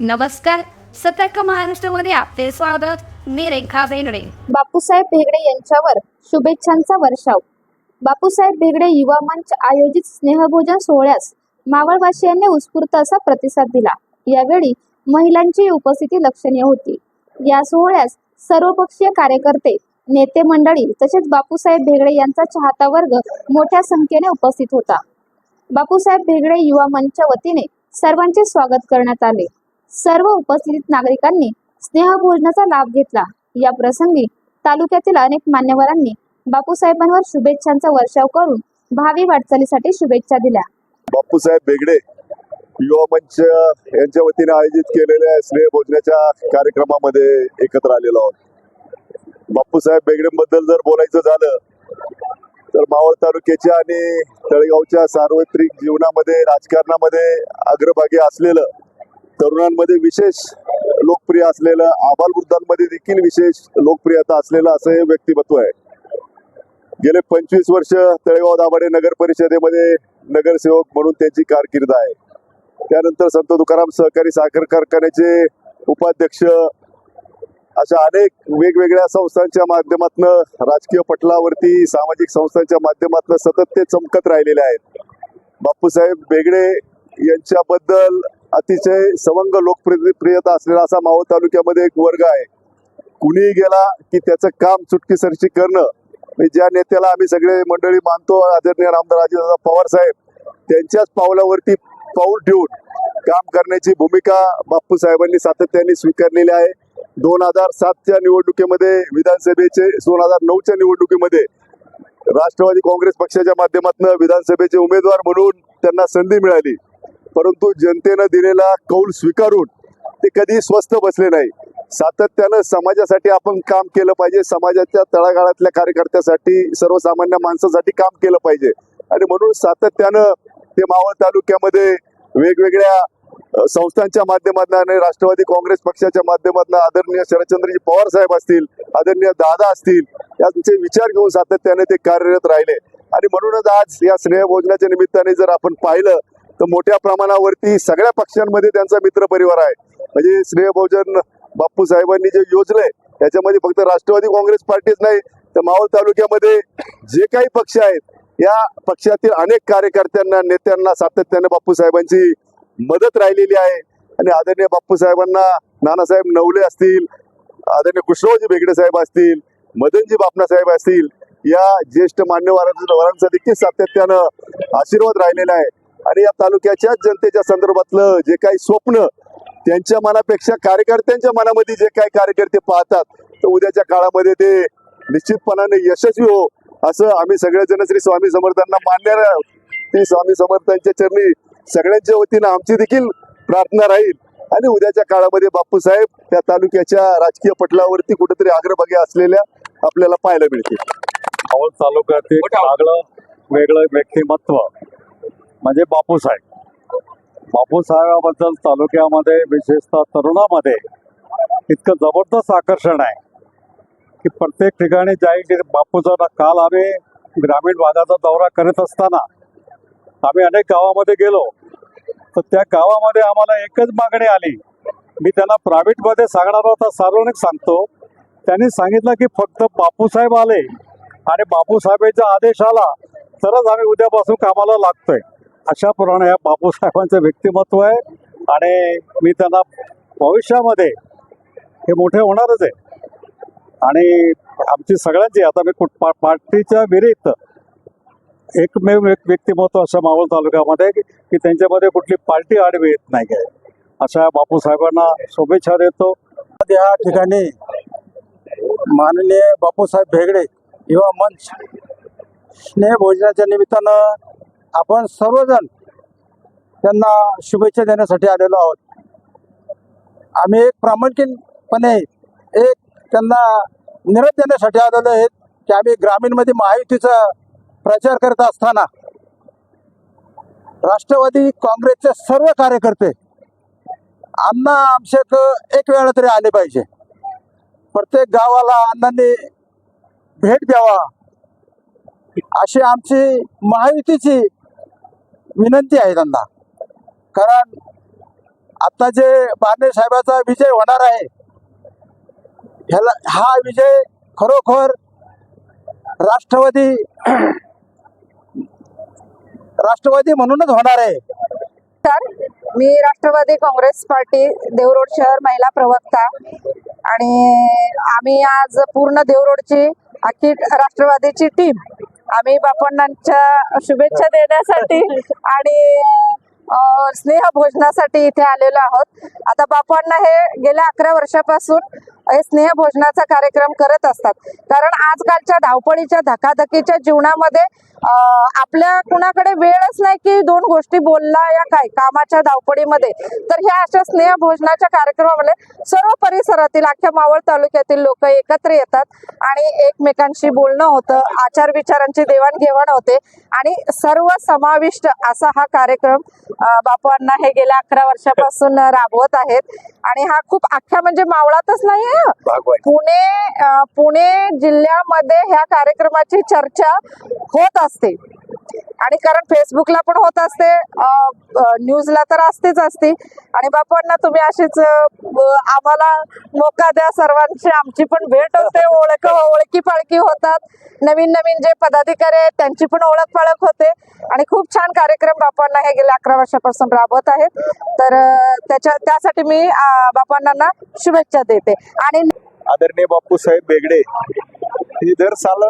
नमस्कार. सतर्क महाराष्ट्रामध्ये आपले स्वागत. मी रेखा बेनडे बापूसाहेब भेगडे यांच्यावर शुभेच्छांचा वर्षाव. बापूसाहेब भेगडे युवा मंच आयोजित स्नेहभोजन सोहळ्यास मावळवासियांनी उत्स्फूर्त असा प्रतिसाद दिला. यावेळी महिलांची उपस्थिती लक्षणीय होती. या सोहळ्यास सर्वपक्षीय कार्यकर्ते नेते मंडळी तसेच बापूसाहेब भेगडे यांचा चाहता वर्ग मोठ्या संख्येने उपस्थित होता. बापूसाहेब भेगडे युवा मंचच्या वतीने सर्वांचे स्वागत करण्यात आले. सर्व उपस्थित नागरिकांनी स्नेहभोजनाचा लाभ घेतला. या प्रसंगी तालुक्यातील अनेक मान्यवरांनी बापूसाहेबांवर शुभेच्छांचा वर्षाव करून भावी वाटचालीसाठी शुभेच्छा दिल्या. बापूसाहेब बेगडे युवा मंच यांच्या वतीने आयोजित केलेल्या स्नेहभोजनाच्या कार्यक्रमामध्ये एकत्र आलेलो आहोत. बापूसाहेब बेगडेंबद्दल जर बोलायचं झालं तर मावळ तालुक्याच्या आणि तळेगावच्या सार्वत्रिक जीवनामध्ये राजकारणामध्ये अग्रभागी असलेलं तरुणांमध्ये विशेष लोकप्रिय असलेलं आबालवृद्धांमध्ये देखील विशेष लोकप्रियता असलेलं असं हे व्यक्तिमत्व आहे. गेले पंचवीस वर्ष तळेगाव दाभाडे नगर परिषदेमध्ये नगरसेवक म्हणून त्यांची कारकीर्द आहे. त्यानंतर संत तुकाराम सहकारी साखर कारखान्याचे उपाध्यक्ष अशा अनेक वेगवेगळ्या संस्थांच्या माध्यमातून राजकीय पटलावरती सामाजिक संस्थांच्या माध्यमातून सतत ते चमकत राहिलेले आहेत. बापूसाहेब बेगडे यांच्याबद्दल अतिशय सवंग लोकप्रियता असलेला असा मावळ तालुक्यामध्ये एक वर्ग आहे. कुणीही गेला की त्याचं काम चुटकीसरशी करणं. म्हणजे ज्या नेत्याला आम्ही सगळे मंडळी मानतो आदरणीय रामदार अजितदादा पवार साहेब त्यांच्याच पावलावरती पाऊल ठेवून काम करण्याची भूमिका बाप्पू साहेबांनी सातत्याने स्वीकारलेली आहे. दोन हजार सातच्या निवडणुकीमध्ये विधानसभेचे दोन हजार नऊच्या निवडणुकीमध्ये राष्ट्रवादी काँग्रेस पक्षाच्या माध्यमातून विधानसभेचे उमेदवार म्हणून त्यांना संधी मिळाली. परंतु जनतेनं दिलेला कौल स्वीकारून ते कधी स्वस्थ बसले नाही. सातत्यानं समाजासाठी आपण काम केलं पाहिजे. समाजाच्या तळागाळातल्या कार्यकर्त्यासाठी सर्वसामान्य माणसासाठी काम केलं पाहिजे. आणि म्हणून सातत्यानं ते मावळ तालुक्यामध्ये वेगवेगळ्या संस्थांच्या माध्यमातून आणि राष्ट्रवादी काँग्रेस पक्षाच्या माध्यमातून आदरणीय शरदचंद्रजी पवार साहेब असतील आदरणीय दादा असतील यांचे विचार घेऊन सातत्याने ते कार्यरत राहिले. आणि म्हणूनच आज या स्नेहभोजनाच्या निमित्ताने जर आपण पाहिलं तर मोठ्या प्रमाणावरती सगळ्या पक्षांमध्ये त्यांचा मित्र परिवार आहे. म्हणजे स्नेहभोजन बाप्पू साहेबांनी जे योजलंय त्याच्यामध्ये फक्त राष्ट्रवादी काँग्रेस पार्टीच नाही तर मावळ तालुक्यामध्ये जे काही पक्ष आहेत या पक्षातील अनेक कार्यकर्त्यांना नेत्यांना सातत्याने बाप्पू साहेबांची मदत राहिलेली आहे. आणि आदरणीय बाप्पू साहेबांना नानासाहेब नवले असतील आदरणीय कृष्णरावजी भेगडे साहेब असतील मदनजी बापना साहेब असतील या ज्येष्ठ मान्यवरांचा देखील सातत्यानं आशीर्वाद राहिलेला आहे. आणि या तालुक्याच्या जनतेच्या संदर्भातलं जे काही स्वप्न त्यांच्या मनापेक्षा कार्यकर्त्यांच्या मनामध्ये जे काही कार्यकर्ते पाहतात तर उद्याच्या काळामध्ये ते निश्चितपणाने यशस्वी हो असं आम्ही सगळेजण श्री स्वामी समर्थांना मानणार आहोत. ती स्वामी समर्थांच्या चरणी सगळ्यांच्या वतीनं आमची देखील प्रार्थना राहील आणि उद्याच्या काळामध्ये बापू साहेब या तालुक्याच्या राजकीय पटलावरती कुठेतरी अग्रभागी असलेल्या आपल्याला पाहायला मिळतील तालुक्यातील चांगलं वेगळं व्यक्तिमत्व म्हणजे बापूसाहेब बापूसाहेबाबद्दल तालुक्यामध्ये विशेषतः तरुणामध्ये इतकं जबरदस्त आकर्षण आहे की प्रत्येक ठिकाणी जाईल की बापूचा काल आम्ही ग्रामीण भागाचा दौरा करत असताना आम्ही अनेक गावामध्ये गेलो. तर त्या गावामध्ये आम्हाला एकच मागणी आली. मी त्यांना प्रायव्हेटमध्ये सांगणार होता सार्वजनिक सांगतो. त्यांनी सांगितलं की फक्त बापूसाहेब आले आणि बापूसाहेबांचा आदेश आला तरच आम्ही उद्यापासून कामाला लागतोय. अशा प्रमाणे या बापूसाहेबांचं व्यक्तिमत्व आहे आणि मी त्यांना भविष्यामध्ये हे मोठे होणारच आहे. आणि आमची सगळ्यांची आता मी कुठ पा- पार्टीच्या विरीत एकमेव एक व्यक्तिमत्व अशा मावळ तालुक्यामध्ये की की त्यांच्यामध्ये कुठली पार्टी आडवी येत नाही आहे. अशा बापूसाहेबांना शुभेच्छा देतो. या ठिकाणी माननीय बापूसाहेब भेगडे युवा मंच स्नेह भोजनाच्या निमित्तानं आपण सर्वजण त्यांना शुभेच्छा देण्यासाठी आलेलो आहोत. आम्ही एक प्रामाणिकपणे एक त्यांना निरोप देण्यासाठी आलेलो आहेत की आम्ही ग्रामीणमध्ये महायुतीचा प्रचार करत असताना राष्ट्रवादी काँग्रेसचे सर्व कार्यकर्ते अण्णा आमच्याक एक वेळा तरी आले पाहिजे. प्रत्येक गावाला अण्णांनी भेट द्यावा. अशी आमची महायुतीची विनंती आहे त्यांना. कारण आता जे बारणे साहेबाचा विजय होणार आहे ह्याला हा विजय खरोखर राष्ट्रवादी राष्ट्रवादी म्हणूनच होणार आहे. सर मी राष्ट्रवादी काँग्रेस पार्टी देवरोड शहर महिला प्रवक्ता आणि आम्ही आज पूर्ण देवरोडची अख्खी राष्ट्रवादीची टीम आम्ही बापण्णांच्या शुभेच्छा देण्यासाठी आणि स्नेह भोजनासाठी इथे आलेलो आहोत. आता बापण्णा हे गेल्या अकरा वर्षापासून हे कार्यक्रम करत असतात. कारण आजकालच्या धावपळीच्या धकाधकीच्या जीवनामध्ये आपल्या कुणाकडे वेळच नाही की दोन गोष्टी बोलला या काय कामाच्या धावपळीमध्ये. तर ह्या अशा स्नेहभोजनाच्या कार्यक्रमामध्ये सर्व परिसरातील अख्ख्या मावळ तालुक्यातील लोक एकत्र येतात आणि एकमेकांशी बोलणं होतं आचार विचारांची देवाणघेवाण होते आणि सर्व समाविष्ट असा हा कार्यक्रम बापू बापांना हे गेल्या अकरा वर्षापासून राबवत आहेत. आणि हा खूप अख्ख्या म्हणजे मावळातच नाही आहे पुणे पुणे जिल्ह्यामध्ये ह्या कार्यक्रमाची चर्चा होत असते. आणि कारण फेसबुकला पण होत असते न्यूजला तर असतेच असते. आणि बापांना तुम्ही अशीच आम्हाला मोका द्या सर्वांची आमची पण भेट होते ओळख ओळखी पाळखी होतात. नवीन नवीन जे पदाधिकारी आहेत त्यांची पण ओळख पाळख होते. आणि खूप छान कार्यक्रम बापांना हे गेल्या अकरा वर्षापासून राबवत आहेत. तर त्याच्या त्यासाठी मी बापांना शुभेच्छा देते. आणि आदरणीय बापूसाहेब बेगडे ही दर साल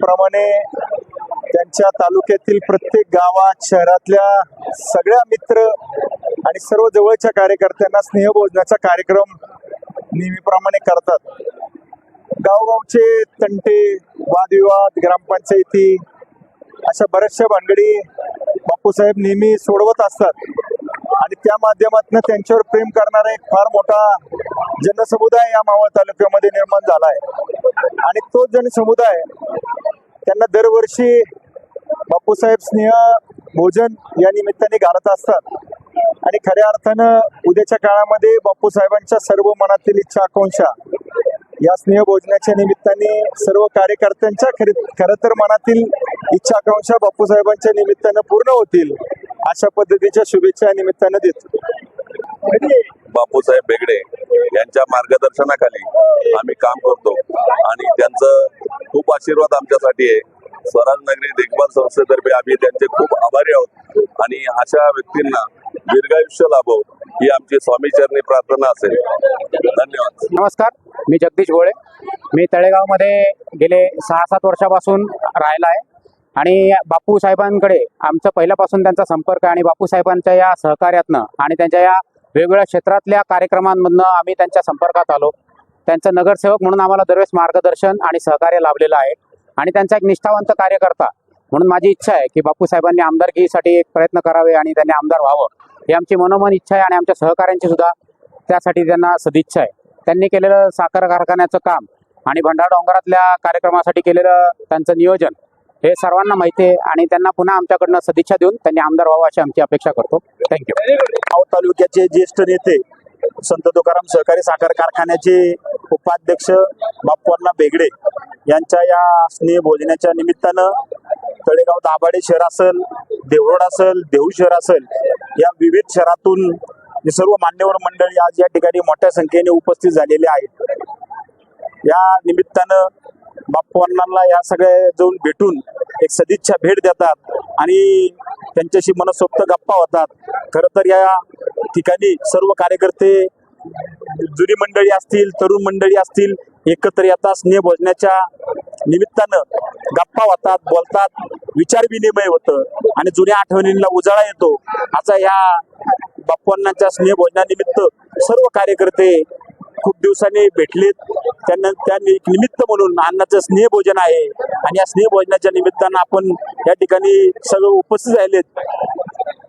प्रमाणे त्यांच्या तालुक्यातील प्रत्येक गावात शहरातल्या सगळ्या मित्र आणि सर्व जवळच्या कार्यकर्त्यांना स्नेहभोजनाचा कार्यक्रम नेहमीप्रमाणे करतात. गावगावचे तंटे वादविवाद ग्रामपंचायती अशा बऱ्याचशा भानगडी बापूसाहेब नेहमी सोडवत असतात. आणि त्या माध्यमातून त्यांच्यावर प्रेम करणारा एक फार मोठा जनसमुदाय या मावळ तालुक्यामध्ये निर्माण झाला आहे. आणि तो जनसमुदाय त्यांना दरवर्षी बापूसाहेब स्नेह भोजन या निमित्ताने घालत असतात. आणि खऱ्या अर्थानं उद्याच्या काळामध्ये बापूसाहेबांच्या सर्व मनातील इच्छा आकांक्षा या स्नेह भोजनाच्या निमित्ताने सर्व कार्यकर्त्यांच्या खरी खरं तर मनातील इच्छा आकांक्षा बापूसाहेबांच्या निमित्तानं पूर्ण होतील अशा पद्धतीच्या शुभेच्छा या निमित्तानं देतो. बापूसाहेब बेगडे यांच्या मार्गदर्शनाखाली आम्ही काम करतो. आणि त्यांचं खूप आशीर्वाद आमच्यासाठी आहे. स्वराज नगरी देखभाल संस्थेतर्फे आम्ही त्यांचे खूप आभारी आहोत. आणि अशा व्यक्तींना दीर्घायुष्य लाभो ही आमची स्वामीचरणी प्रार्थना असेल. धन्यवाद. नमस्कार मी जगदीश गोळे. मी तळेगावमध्ये गेले सहा सात वर्षापासून राहिला आहे. आणि बापू साहेबांकडे आमचं पहिल्यापासून त्यांचा संपर्क आहे आणि बापू साहेबांच्या या सहकार्यातनं आणि त्यांच्या या वेगवेगळ्या क्षेत्रातल्या कार्यक्रमांमधनं आम्ही त्यांच्या संपर्कात आलो. त्यांचं नगरसेवक म्हणून आम्हाला दरवेळेस मार्गदर्शन आणि सहकार्य लाभलेलं आहे. आणि त्यांचा एक निष्ठावंत कार्यकर्ता. म्हणून माझी इच्छा आहे की बापू साहेबांनी आमदारकीसाठी एक प्रयत्न करावे आणि त्यांनी आमदार व्हावं. ही आमची मनोमन इच्छा आहे आणि आमच्या सहकाऱ्यांची सुद्धा त्यासाठी त्यांना सदिच्छा आहे. त्यांनी केलेलं साखर कारखान्याचं काम आणि भंडारा डोंगरातल्या कार्यक्रमासाठी केलेलं त्यांचं नियोजन हे सर्वांना माहिती आहे आणि त्यांना पुन्हा आमच्याकडनं सदिच्छा देऊन त्यांनी आमदार व्हावं अशी आमची अपेक्षा करतो. थँक्यू तालुक्याचे ज्येष्ठ नेते संत तुकाराम सहकारी साखर कारखान्याचे उपाध्यक्ष बाप्पांना बेगडे यांच्या या स्नेह भोजनाच्या निमित्तानं तळेगाव दाभाडे शहर असेल देवरोड असेल देहू शहर असेल या विविध शहरातून सर्व मान्यवर मंडळी आज या ठिकाणी मोठ्या संख्येने उपस्थित झालेले आहेत. या निमित्तानं बाप्पू अण्णांना या सगळ्या जाऊन भेटून एक सदिच्छा भेट देतात आणि त्यांच्याशी मनसोक्त गप्पा होतात. खरं तर या ठिकाणी सर्व कार्यकर्ते जुनी मंडळी असतील तरुण मंडळी असतील एकत्र येतात स्नेहभोजनाच्या निमित्तानं गप्पा होतात बोलतात विचार विनिमय होतं आणि जुन्या आठवणींना उजाळा येतो. असा या बाप्पांच्या स्नेहभोजनानिमित्त सर्व कार्यकर्ते खूप दिवसांनी भेटलेत. त्यांना त्या एक निमित्त म्हणून अन्नाचं स्नेहभोजन आहे. आणि या स्नेहभोजनाच्या निमित्तानं आपण या ठिकाणी सगळं उपस्थित राहिलेत.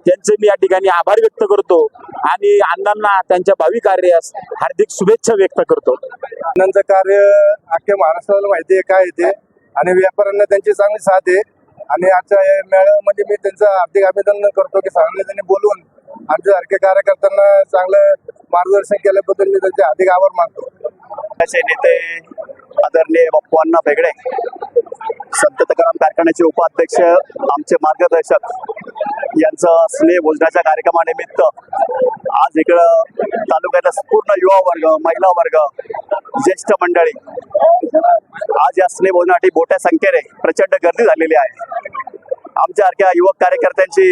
त्यांचे मी या ठिकाणी आभार व्यक्त करतो. आणि अण्णांना त्यांच्या भावी कार्यास हार्दिक शुभेच्छा व्यक्त करतो. अण्णांचं कार्य अख्ख्या महाराष्ट्राला माहिती आहे काय येते ते. आणि व्यापाऱ्यांना त्यांची चांगली साथ आहे. आणि आजच्या या मेळाव्यामध्ये मी त्यांचं हार्दिक अभिनंदन करतो की चांगले त्यांनी बोलून आमच्यासारख्या कार्यकर्त्यांना चांगलं मार्गदर्शन केल्याबद्दल मी त्यांचे हार्दिक आभार मानतो. असे नेते आदरणीय बाप्पू अण्णा बेगडे संत तुकाराम कारखान्याचे उपाध्यक्ष आमचे मार्गदर्शक यांचं स्नेह भोजनाच्या कार्यक्रमानिमित्त आज इकडं तालुक्यातला पूर्ण युवा वर्ग महिला वर्ग ज्येष्ठ मंडळी आज या स्नेह भोजनासाठी मोठ्या संख्येने प्रचंड गर्दी झालेली आहे. आमच्यासारख्या युवक कार्यकर्त्यांची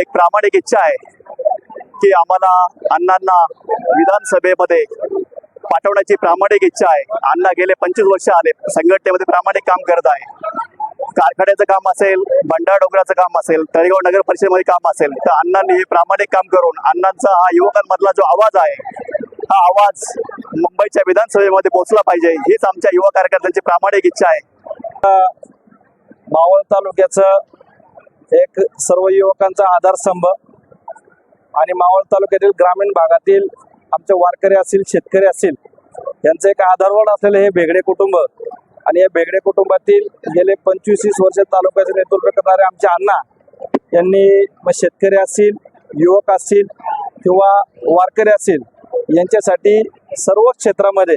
एक प्रामाणिक इच्छा आहे की आम्हाला अण्णांना विधानसभेमध्ये पाठवण्याची प्रामाणिक इच्छा आहे. अण्णा गेले पंचवीस वर्ष आले संघटनेमध्ये प्रामाणिक काम करत आहे. कारखान्याचं काम असेल भंडारा डोंगराचं काम असेल तळेगाव नगर परिषदेमध्ये काम असेल तर अण्णांनी हे प्रामाणिक काम करून अण्णांचा हा युवकांमधला जो आवाज आहे हा आवाज मुंबईच्या विधानसभेमध्ये पोहोचला पाहिजे हीच आमच्या युवा कार्यकर्त्यांची प्रामाणिक इच्छा आहे. मावळ तालुक्याचं एक सर्व युवकांचा आधारस्तंभ आणि मावळ तालुक्यातील ग्रामीण भागातील आमचे वारकरी असतील शेतकरी असतील यांचं एक आधारवड असलेलं हे बेगडे कुटुंब आणि या बेगडे कुटुंबातील गेले पंचवीस तीस वर्ष तालुक्याचे नेतृत्व करणारे आमचे अण्णा यांनी मग शेतकरी असतील युवक असतील किंवा वारकरी असतील यांच्यासाठी सर्व क्षेत्रामध्ये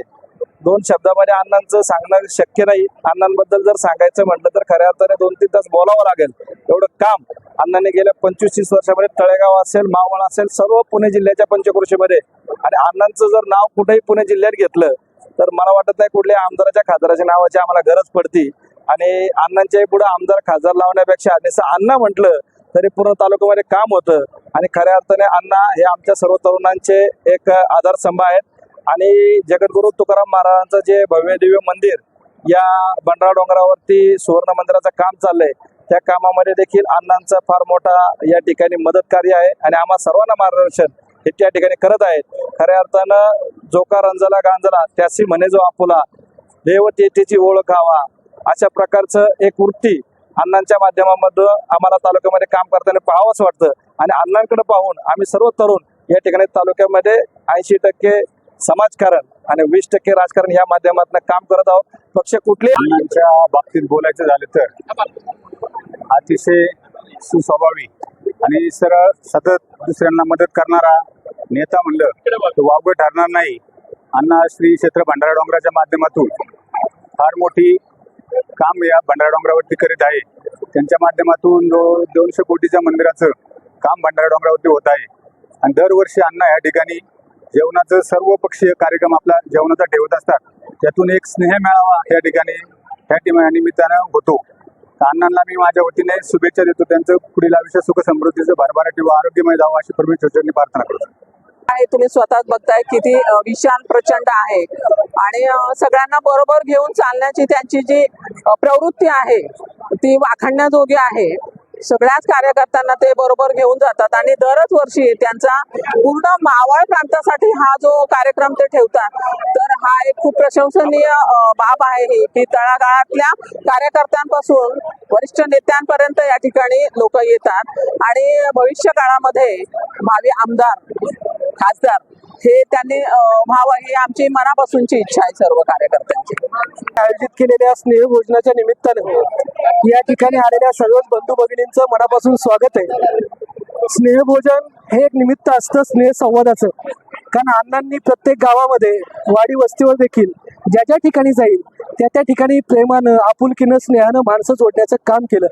दोन शब्दामध्ये अण्णांचं सांगणं शक्य नाही. अण्णांबद्दल जर सांगायचं म्हटलं तर खऱ्या अर्थाने दोन तीन तास बोलावं लागेल. एवढं काम अण्णांनी गेल्या पंचवीस तीस वर्षामध्ये तळेगाव असेल मावळ असेल सर्व पुणे जिल्ह्याच्या पंचक्रोशीमध्ये. आणि अण्णांचं जर नाव कुठेही पुणे जिल्ह्यात घेतलं तर मला वाटत नाही कुठल्या आमदाराच्या खासदाराच्या नावाची आम्हाला गरज पडती. आणि अण्णांच्याही पुढे आमदार खासदार लावण्यापेक्षा नुसतं अण्णा म्हटलं तरी पूर्ण तालुक्यामध्ये काम होतं. आणि खऱ्या अर्थाने अण्णा हे आमच्या सर्व तरुणांचे एक आधारस्तंभ आहेत. आणि जगद्गुरु तुकाराम महाराजांचं जे भव्य दिव्य मंदिर या बंडरा डोंगरावरती सुवर्ण मंदिराचं काम चाललंय. त्या कामामध्ये देखील अण्णांचा फार मोठा या ठिकाणी मदत कार्य आहे. आणि आम्हा सर्वांना मार्गदर्शन हे त्या ठिकाणी करत आहेत खऱ्या अर्थानं जोका रंजला गांजला त्याशी म्हणे जो आपुला देवतेची तेथेची ओळखावा अशा प्रकारचं एक वृत्ती अण्णांच्या माध्यमामधून आम्हाला तालुक्यामध्ये काम करताना पाहावंच वाटतं. आणि अण्णांकडे पाहून आम्ही सर्व तरुण या ठिकाणी तालुक्यामध्ये ऐंशी टक्के समाजकारण आणि वीस टक्के राजकारण या माध्यमातून काम करत आहोत. पक्ष कुठले? अण्णांच्या बाबतीत बोलायचं झालं तर अतिशय सुस्वभावी आणि सरळ सतत दुसऱ्यांना मदत करणारा नेता म्हणलं तर वावगं ठरणार नाही. अण्णा श्री क्षेत्र भंडारा डोंगराच्या माध्यमातून फार मोठी काम या भंडारा डोंगरावरती करीत आहे. त्यांच्या माध्यमातून जो दोनशे कोटीच्या मंदिराचं काम भंडारा डोंगरावरती होत आहे. आणि दरवर्षी अण्णा या ठिकाणी जेवणाचं सर्व पक्षीय कार्यक्रम आपला जेवणाचा ठेवत असतात. त्यातून एक स्नेह मेळावा या ठिकाणी या निमित्तानं होतो. अण्णांना मी माझ्या वतीने शुभेच्छा देतो. त्यांचं पुढील आयुष्य सुख समृद्धीचं भरभराटी व आरोग्यमय जावं अशी परमेश्वरांनी प्रार्थना करतो. आहे तुम्ही स्वतःच बघताय किती विशाल प्रचंड आहे. आणि सगळ्यांना बरोबर घेऊन चालण्याची त्यांची जी प्रवृत्ती आहे ती वाखाणण्याजोगी आहे. सगळ्याच कार्यकर्त्यांना ते बरोबर घेऊन जातात आणि दरच वर्षी त्यांचा पूर्ण मावळ प्रांतासाठी हा जो कार्यक्रम ते ठेवतात तर हा एक खूप प्रशंसनीय बाब आहे ही की तळागाळातल्या कार्यकर्त्यांपासून वरिष्ठ नेत्यांपर्यंत या ठिकाणी लोक येतात. आणि भविष्य काळामध्ये भावी आमदार खासदार हे त्यांनी व्हावं ही आमची मनापासूनची इच्छा आहे सर्व कार्यकर्त्यांची. आयोजित केलेल्या स्नेह भोजनाच्या निमित्तानं या ठिकाणी आलेल्या सर्वच बंधू भगिनींचं मनापासून स्वागत आहे. स्नेहभोजन हे एक निमित्त असतं स्नेह संवादाचं. कारण अण्णांनी प्रत्येक गावामध्ये वाडी वस्तीवर देखील ज्या ज्या ठिकाणी जाईल त्या त्या ठिकाणी प्रेमानं आपुलकीनं स्नेहानं माणसं जोडण्याचं काम केलं.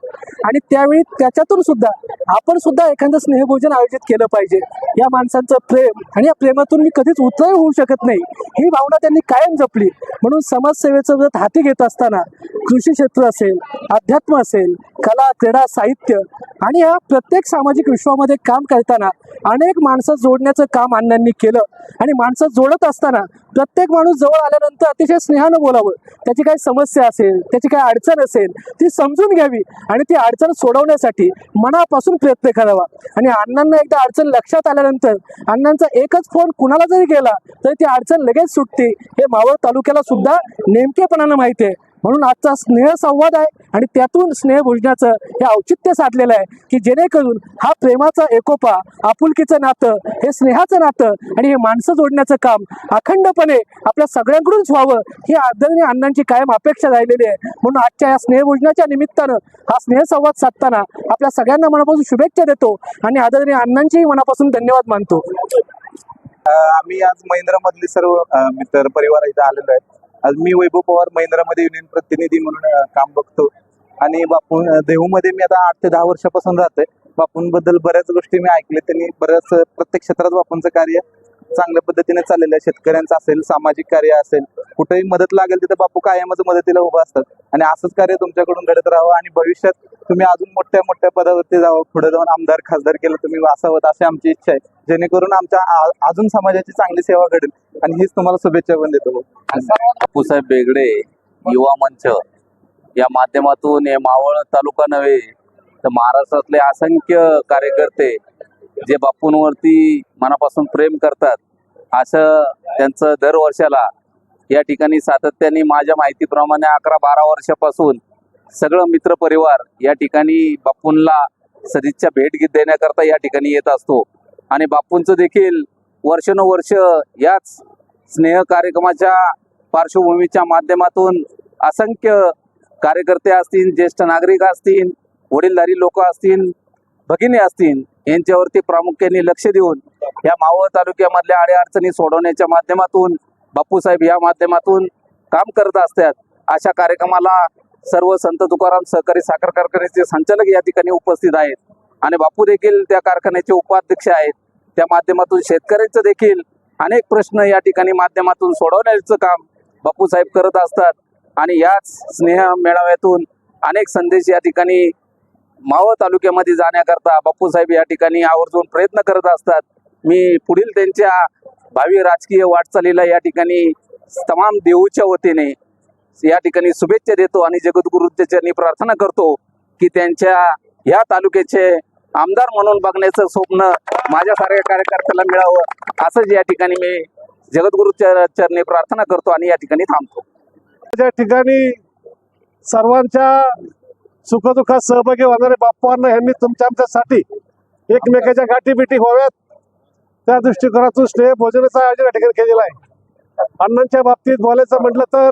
आणि त्यावेळी त्याच्यातून सुद्धा आपण सुद्धा एखादं स्नेहभोजन आयोजित केलं पाहिजे. या माणसांचं प्रेम आणि या प्रेमातून मी कधीच उतरळ होऊ शकत नाही. ही भावना त्यांनी कायम जपली. म्हणून समाजसेवेचं व्रत हाती घेत असताना कृषी क्षेत्र असेल अध्यात्म असेल कला क्रीडा साहित्य आणि या प्रत्येक सामाजिक विश्वामध्ये काम करताना अनेक माणसं जोडण्याचं काम अण्णांनी केलं. आणि माणसं जोडत असताना प्रत्येक माणूस जवळ आल्यानंतर अतिशय स्नेहानं बोलावं. त्याची काही समस्या असेल त्याची काही अडचण असेल ती समजून घ्यावी आणि ती अडचण सोडवण्यासाठी मनापासून प्रयत्न करावा. आणि अण्णांना एकदा अडचण लक्षात आल्यानंतर अण्णांचा एकच फोन कुणाला जरी गेला तरी ती अडचण लगेच सुटते. हे मावळ तालुक्याला सुद्धा नेमकेपणानं माहिती आहे. म्हणून आजचा स्नेह संवाद आहे आणि त्यातून स्नेह भोजनाचं हे औचित्य साधलेलं आहे की जेणेकरून हा प्रेमाचा एकोपा आपुलकीचं नातं हे स्नेहाचं नातं आणि हे माणसं जोडण्याचं काम अखंडपणे आपल्या सगळ्यांकडूनच व्हावं ही आदरणीय अण्णांची कायम अपेक्षा राहिलेली आहे. म्हणून आजच्या या स्नेहभोजनाच्या निमित्तानं हा स्नेहसंवाद साधताना आपल्या सगळ्यांना मनापासून शुभेच्छा देतो आणि आदरणीय अण्णांचेही मनापासून धन्यवाद मानतो. आम्ही आज महिंद्रामधले सर्व मित्र परिवार इथं आलेलो आहे आज मी वैभव पवार महिंद्रामध्ये युनियन प्रतिनिधी म्हणून काम बघतो. आणि बापू देहूमध्ये मी आता आठ ते दहा वर्षापासून राहतोय. बापूंबद्दल बऱ्याच गोष्टी मी ऐकले त्यांनी बऱ्याच प्रत्येक क्षेत्रात बापूंचं कार्य चांगल्या पद्धतीने चाललेलं आहे शेतकऱ्यांचं असेल सामाजिक कार्य असेल कुठेही मदत लागेल तिथे बापू कायमच मदतीला उभा असतात. आणि असंच कार्य तुमच्याकडून घडत राहावं आणि भविष्यात तुम्ही अजून मोठ्या मोठ्या पदावरती जावं. पुढे जाऊन आमदार खासदार केलं तुम्ही वासावं अशी आमची इच्छा आहे. जेणेकरून आमच्या अजून समाजाची चांगली सेवा घडेल. आणि हीच तुम्हाला शुभेच्छा पण देतो. बापूसाहेब बेगडे युवा मंच. या माध्यमातून हे मावळ तालुका नव्हे तर महाराष्ट्रातले असंख्य कार्यकर्ते जे बापूंवरती मनापासून प्रेम करतात असं त्यांचं दर वर्षाला या ठिकाणी सातत्याने माझ्या माहितीप्रमाणे अकरा बारा वर्षापासून सगळं मित्रपरिवार या ठिकाणी बापूंना सदिच्छा भेट घेत देण्याकरता या ठिकाणी येत असतो. आणि बापूंचं देखील वर्षानुवर्ष याच स्नेह कार्यक्रमाच्या पार्श्वभूमीच्या माध्यमातून असंख्य कार्यकर्ते असतील ज्येष्ठ नागरिक असतील वडीलधारी लोक असतील भगिनी असतील यांच्यावरती प्रामुख्याने लक्ष देऊन या मावळ तालुक्यामधल्या अडीअडचणी सोडवण्याच्या माध्यमातून बापूसाहेब या माध्यमातून काम करत असतात. अशा कार्यक्रमाला सर्व संत तुकाराम सहकारी साखर कारखान्याचे संचालक या ठिकाणी उपस्थित आहेत. आणि बापू देखील त्या कारखान्याचे उपाध्यक्ष आहेत. त्या माध्यमातून शेतकऱ्यांचं देखील अनेक प्रश्न या ठिकाणी माध्यमातून सोडवण्याचं काम बापूसाहेब करत असतात. आणि याच स्नेह मेळाव्यातून अनेक संदेश या ठिकाणी मावळ तालुक्यामध्ये जाण्याकरता बापूसाहेब या ठिकाणी आवर्जून प्रयत्न करत असतात. मी पुढील त्यांच्या भावी राजकीय वाटचालीला या ठिकाणी तमाम देऊच्या वतीने या ठिकाणी शुभेच्छा देतो आणि जगद्गुरूच्या चरणी प्रार्थना करतो की त्यांच्या या तालुक्याचे आमदार म्हणून बघण्याचं स्वप्न माझ्यासारख्या कार्यकर्त्याला मिळावं असंच या ठिकाणी मी जगद्गुरूच्या चरणी प्रार्थना करतो आणि या ठिकाणी थांबतो. या ठिकाणी सर्वांच्या सुखदुःखात सहभागी होणारे बाप्पांना यांनी तुमच्या आमच्यासाठी एकमेकाच्या गाठीबिटी व्हाव्यात. त्या दृष्टिकोनातून स्नेह भोजनाचं आयोजन या ठिकाणी केलेलं आहे. अण्णांच्या बाबतीत बोलायचं म्हटलं तर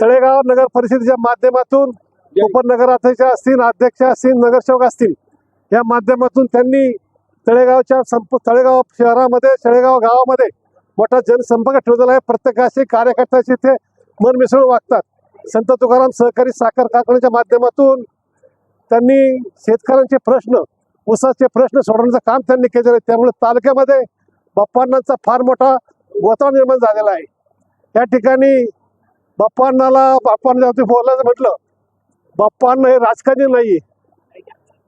तळेगाव नगर परिषदेच्या माध्यमातून उपनगराध्यक्ष असतील अध्यक्ष असतील नगरसेवक असतील या माध्यमातून त्यांनी तळेगावच्या संप तळेगाव शहरामध्ये तळेगाव गावामध्ये मोठा जनसंपर्क ठेवलेला आहे. प्रत्येकाचे कार्यकर्त्याचे ते मन मिसळून वागतात. संत तुकाराम सहकारी साखर कारखान्याच्या माध्यमातून त्यांनी शेतकऱ्यांचे प्रश्न ऊसाचे प्रश्न सोडवण्याचं काम त्यांनी केलेलं आहे. त्यामुळे तालुक्यामध्ये बाप्पांनाचा फार मोठा गोताळ निर्माण झालेला आहे. या ठिकाणी बाप्पांनाला बाप्पांना बोलायचं म्हटलं बाप्पांना हे राजकारणी नाही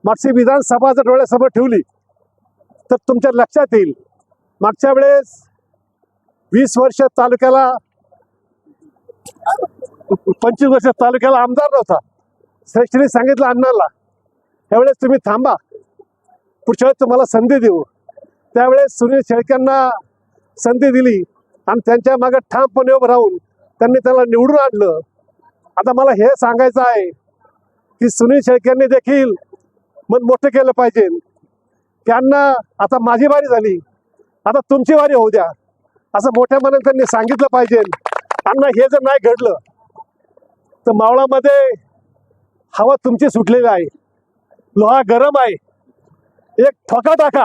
मागची विधानसभा जर डोळ्यासमोर ठेवली तर तुमच्या लक्षात येईल. मागच्या वेळेस वीस वर्ष तालुक्याला पंचवीस वर्ष तालुक्याला आमदार नव्हता. श्रेष्ठीने सांगितलं अण्णाला त्यावेळेस तुम्ही थांबा. पुढच्या वेळेस तुम्हाला संधी देऊ. त्यावेळेस सुनील शेळक्यांना संधी दिली आणि त्यांच्या मागे ठामपणे उभं राहून त्यांनी त्याला निवडून आणलं. आता मला हे सांगायचं आहे की सुनील शेळक्यांनी देखील मन मोठं केलं पाहिजे. त्यांना आता माझी वारी झाली. आता तुमची वारी होऊ द्या. असं मोठ्या मनाने त्यांनी सांगितलं पाहिजे. त्यांना हे जर नाही घडलं तर मावळामध्ये हवा तुमची सुटलेली आहे. लोहा गरम आहे. एक ठोका टाका.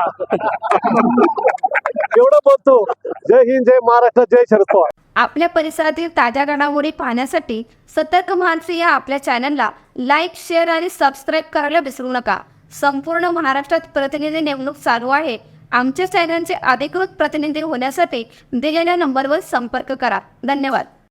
एवढं बोलतो. जय हिंद जय महाराष्ट्र जय शरद पवार. आपल्या परिसरातील ताज्या घडामोडी पाहण्यासाठी सतर्क मानसी या आपल्या चॅनलला लाईक शेअर आणि सबस्क्राईब करायला विसरू नका. संपूर्ण महाराष्ट्रात प्रतिनिधी नेमणूक चालू आहे. आमच्या चॅनलचे अधिकृत प्रतिनिधी होण्यासाठी दिलेल्या नंबरवर संपर्क करा. धन्यवाद.